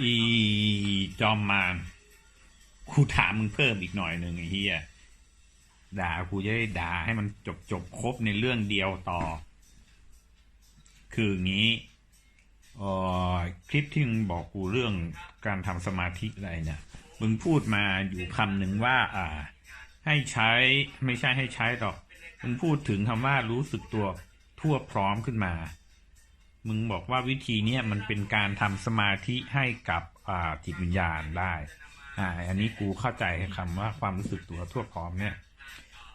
อีจอมมารกูถามมึงเพิ่มอีกหน่อยหนึ่งไอ้เฮียด่ากูจะได้ด่าให้มันจบจบครบในเรื่องเดียวต่อ คืออย่างนี้เออคลิปที่มึงบอกกูเรื่องการทำสมาธิอะไรเนี่ยมึงพูดมาอยู่คำหนึ่งว่า อ่า ให้ใช้ไม่ใช่ให้ใช้หรอกมึงพูดถึงคำว่ารู้สึกตัวทั่วพร้อมขึ้นมา มึงบอกว่าวิธีเนี้ยมันเป็นการทำสมาธิให้กับอ่าจิตวิญญาณได้ อ่า อันนี้กูเข้าใจคำว่าความรู้สึกตัวทั่วพร้อมเนี่ย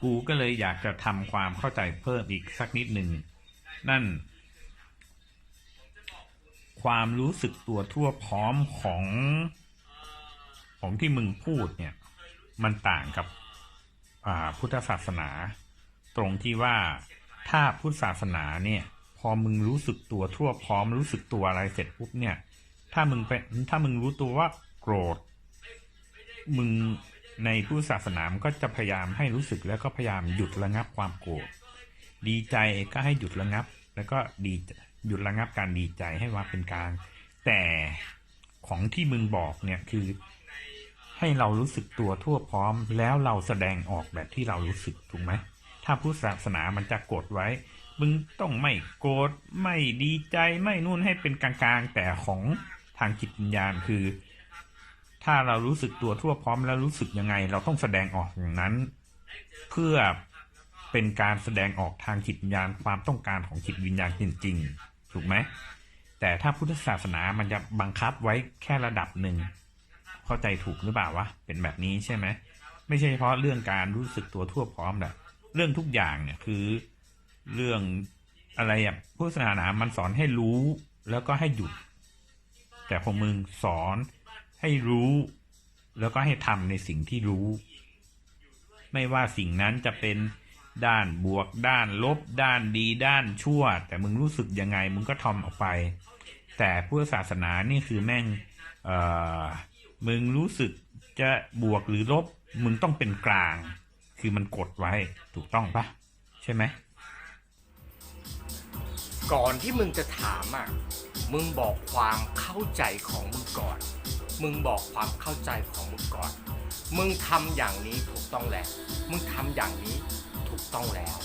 กูก็เลยอยากจะทำความเข้าใจเพิ่มอีกสักนิดหนึ่ง นั่น ความรู้สึกตัวทั่วพร้อมของของที่มึงพูดเนี่ย มันต่างกับพุทธศาสนา ตรงที่ว่าถ้าพุทธศาสนาเนี่ย พอมึงรู้สึกตัวทั่วพร้อมรู้สึกตัวอะไรเสร็จปุ๊บเนี่ย ถ้ามึงไปถ้ามึงรู้ตัวว่าโกรธ มึงในพุทธศาสนามก็จะพยายามให้รู้สึกแล้วก็พยายามหยุดระงับความโกรธ ดีใจก็ให้หยุดระงับ แล้วก็ดีหยุดระงับการดีใจให้ว่าเป็นกลาง แต่ของที่มึงบอกเนี่ยคือให้เรารู้สึกตัวทั่วพร้อม แล้วเราแสดงออกแบบที่เรารู้สึกถูกไหมถ้าพุทธศาสนามันจะกดไว้ มึงต้องไม่โกรธไม่ดีใจไม่นู่นให้เป็นกลางๆ แต่ของทางจิตวิญญาณคือ ถ้าเรารู้สึกตัวทั่วพร้อมแล้วรู้สึกยังไง เราต้องแสดงออกอย่างนั้น เพื่อเป็นการแสดงออกทางจิตวิญญาณความต้องการของจิตวิญญาณจริง ๆ ถูกไหมแต่ถ้าพุทธศาสนามันจะบังคับไว้แค่ระดับหนึ่งเข้าใจถูกหรือเปล่าวะเป็นแบบนี้ใช่ไหมไม่ใช่เฉพาะเรื่องการรู้สึกตัวทั่วพร้อมแหละเรื่องทุกอย่างเนี่ยคือ เรื่องอะไรอะพุทธศาสนามันสอนให้รู้แล้วก็ให้หยุด แต่ของมึงสอนให้รู้ แล้วก็ให้ทำในสิ่งที่รู้ ไม่ว่าสิ่งนั้นจะเป็นด้านบวกด้านลบ ด้านดีด้านชั่ว แต่มึงรู้สึกยังไง มึงก็ทำออกไป แต่พุทธศาสนานี่คือแม่งเอ่อมึงรู้สึกจะบวกหรือลบ มึงต้องเป็นกลาง คือมันกดไว้ถูกต้องปะใช่ไหม ก่อนที่มึงจะถามอะ มึงบอกความเข้าใจของมึงก่อน มึงบอกความเข้าใจของมึงก่อน มึงทำอย่างนี้ถูกต้องแล้ว มึงทำอย่างนี้ถูกต้องแล้ว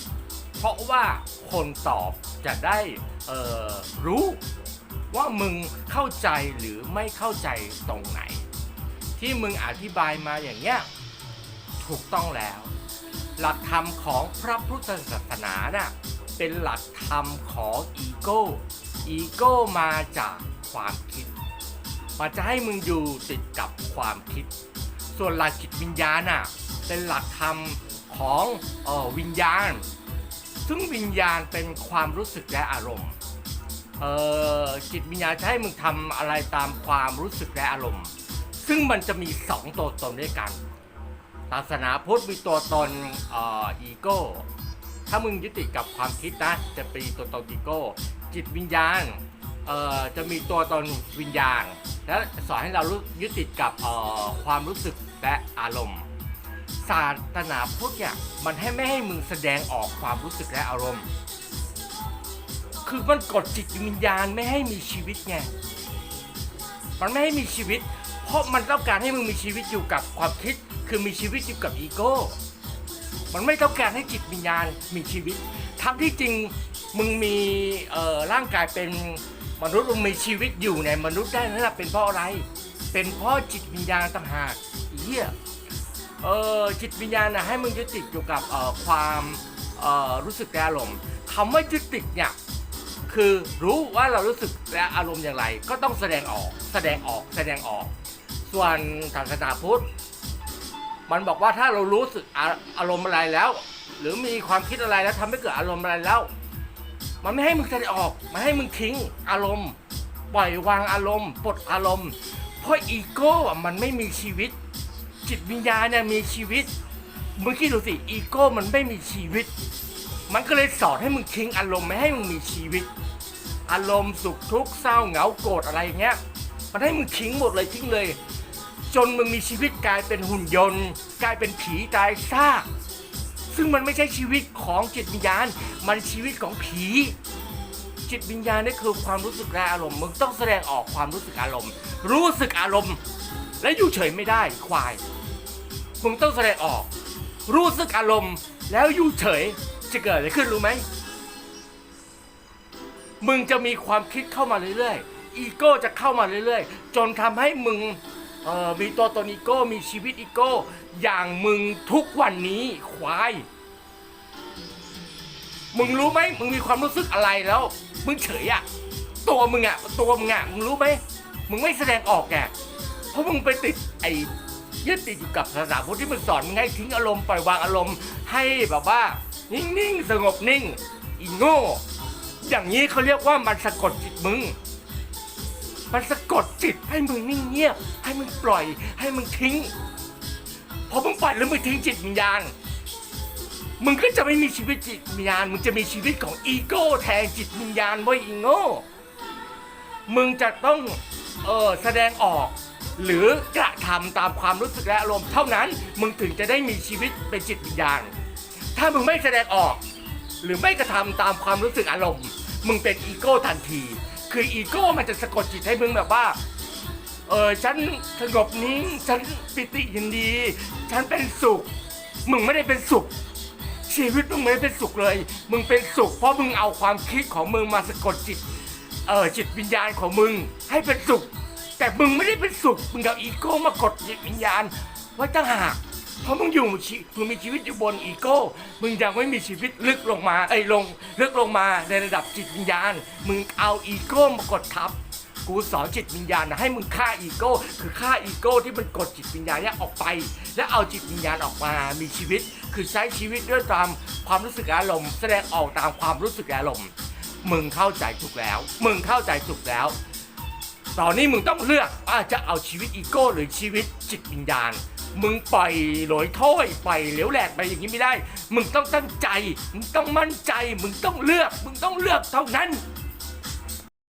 เพราะว่าคนตอบจะได้เออรู้ว่ามึงเข้าใจหรือไม่เข้าใจตรงไหน ที่มึงอธิบายมาอย่างเงี้ยถูกต้องแล้ว หลักธรรมของพระพุทธศาสนาน่ะ เป็นหลักธรรมของอีโก้ อีโก้มาจากความคิดมันจะให้มึงอยู่ติดกับความคิด ส่วนหลักจิตวิญญาณน่ะ เป็นหลักธรรมของออวิญญาณ ซึ่งวิญญาณเป็นความรู้สึกและอารมณ์เออจิตวิญญาณจะให้มึงทำอะไรตามความรู้สึกและอารมณ์ ซึ่งมันจะมีสองตัวตนด้วยกันศาสนาพุทธมีตัวตนอออีโก้ ถ้ามึงยึดติดกับความคิดนะ จะเป็นตัวตนอีโก้ จิตวิญญาณเอ่อจะมีตัวตนวิญญาณ และสอนให้เรารู้ยึดติดกับเอ่อความรู้สึกและอารมณ์ศาสนาพุทธเนี่ยมันให้ไม่ให้มึงแสดงออกความรู้สึกและอารมณ์ คือมันกดจิตวิญญาณไม่ให้มีชีวิตไงมันไม่ให้มีชีวิต เพราะมันต้องการให้มึงมีชีวิตอยู่กับความคิด คือมีชีวิตอยู่กับอีโก้ มันไม่ต้องการให้จิตวิญญาณมีชีวิต ทั้งที่จริงมึงมีร่างกายเป็นมนุษย์มึงมีชีวิตอยู่ในมนุษย์ได้นั่นแหละเป็นเพราะอะไร เป็นเพราะจิตวิญญาณต่างหากเหี้ยเออจิตวิญญาณนะให้มึงยึดติดอยู่กับความรู้สึกและอารมณ์คำว่ายึดติดเนี่ยคือรู้ว่าเรารู้สึกและอารมณ์อย่างไร ก็ต้องแสดงออก แสดงออกแสดงออก ส่วนศาสนาพุทธ มันบอกว่าถ้าเรารู้สึกอาอารมณ์อะไรแล้ว หรือมีความคิดอะไรแล้วทำให้เกิดอารมณ์อะไรแล้ว มันไม่ให้มึงแสดงออก มันให้มึงทิ้งอารมณ์ ปล่อยวางอารมณ์ปลดอารมณ์ เพราะอีโก้มันไม่มีชีวิต จิตวิญญาณเนี่ยมีชีวิตมึงคิดดูสิอีโก้มันไม่มีชีวิต มันก็เลยสอนให้มึงทิ้งอารมณ์ไม่ให้มึงมีชีวิต อารมณ์สุขทุกข์เศร้าเหงาโกรธอะไรอย่างเงี้ย มันให้มึงทิ้งหมดเลยทิ้งเลย จนมึงมีชีวิตกลายเป็นหุ่นยนต์ กลายเป็นผีตายซาก ซึ่งมันไม่ใช่ชีวิตของจิตวิญญาณ มันชีวิตของผี จิตวิญญาณนี่คือความรู้สึกและอารมณ์ มึงต้องแสดงออกความรู้สึกอารมณ์ รู้สึกอารมณ์ และอยู่เฉยไม่ได้ควาย มึงต้องแสดงออก รู้สึกอารมณ์ แล้วอยู่เฉยจะเกิดอะไรขึ้นรู้ไหม มึงจะมีความคิดเข้ามาเรื่อยๆ อีโก้จะเข้ามาเรื่อยๆ จนทำให้มึง เออมีตัวตนอีโก้มีชีวิตอีโก้ อย่างมึงทุกวันนี้ควาย มึงรู้ไหมมึงมีความรู้สึกอะไรแล้ว มึงเฉยอะตัวมึงอะตัวมึงอะมึงรู้ไหมมึงไม่แสดงออกแกเพราะมึงไปติดไอ้ยึดติดอยู่กับศาสนาพุทธที่มึงสอนมึงให้ทิ้งอารมณ์ปล่อยวางอารมณ์ให้แบบว่า นิ่งๆสงบนิ่งอีโง่อย่างนี้เขาเรียกว่ามันสะกดจิตมึง มันสะกดจิตให้มึงนิ่งเงียบให้มึงปล่อย ให้มึงทิ้งพอมึงปล่อยแล้วมึงทิ้งจิตวิญญาณมึงก็จะไม่มีชีวิตจิตวิญญาณ มึงจะมีชีวิตของอีโก้แทนจิตวิญญาณไว้อีโง่มึงจะต้องเออแสดงออก หรือกระทำตามความรู้สึกและอารมณ์เท่านั้น มึงถึงจะได้มีชีวิตเป็นจิตวิญญาณ ถ้ามึงไม่แสดงออก หรือไม่กระทำตามความรู้สึกอารมณ์ มึงเป็นอีโก้ทันที คืออีโก้มันจะสะกดจิตให้มึงแบบว่า เออฉันสงบนิ่งฉันปิติยินดี ฉันเป็นสุข มึงไม่ได้เป็นสุข ชีวิตมึงไม่ได้เป็นสุขเลย มึงเป็นสุข เพราะมึงเอาความคิดของมึงมาสะกดจิต เออจิตวิญญาณของมึงให้เป็นสุข แต่มึงไม่ได้เป็นสุข มึงเอาอีโก้มากดจิตวิญญาณไว้ตั้งหาก เพราะมึงอยู่ชีมึงมีชีวิตอยู่บนอีโก้ มึงยังไม่มีชีวิตลึกลงมาเอ้ยลงลึกลงมาในระดับจิตวิญญาณ มึงเอาอีโก้มากดทับ กูสอนจิตวิญญาณนะให้มึงฆ่าอีโก้ คือฆ่าอีโก้ที่มันกดจิตวิญญาณเนี่ยออกไป แล้วเอาจิตวิญญาณออกมามีชีวิต คือใช้ชีวิตด้วยตามความรู้สึกอารมณ์ แสดงออกตามความรู้สึกอารมณ์ มึงเข้าใจถูกแล้ว มึงเข้าใจถูกแล้วตอนนี้มึงต้องเลือกว่าจะเอาชีวิตอีโก้ หรือชีวิตจิตวิญญาณ มึงปล่อยหลอยถ้อยปล่อยเหลวแหลกไปอย่างนี้ไม่ได้ มึงต้องตั้งใจ มึงต้องมั่นใจ มึงต้องเลือก มึงต้องเลือกเท่านั้น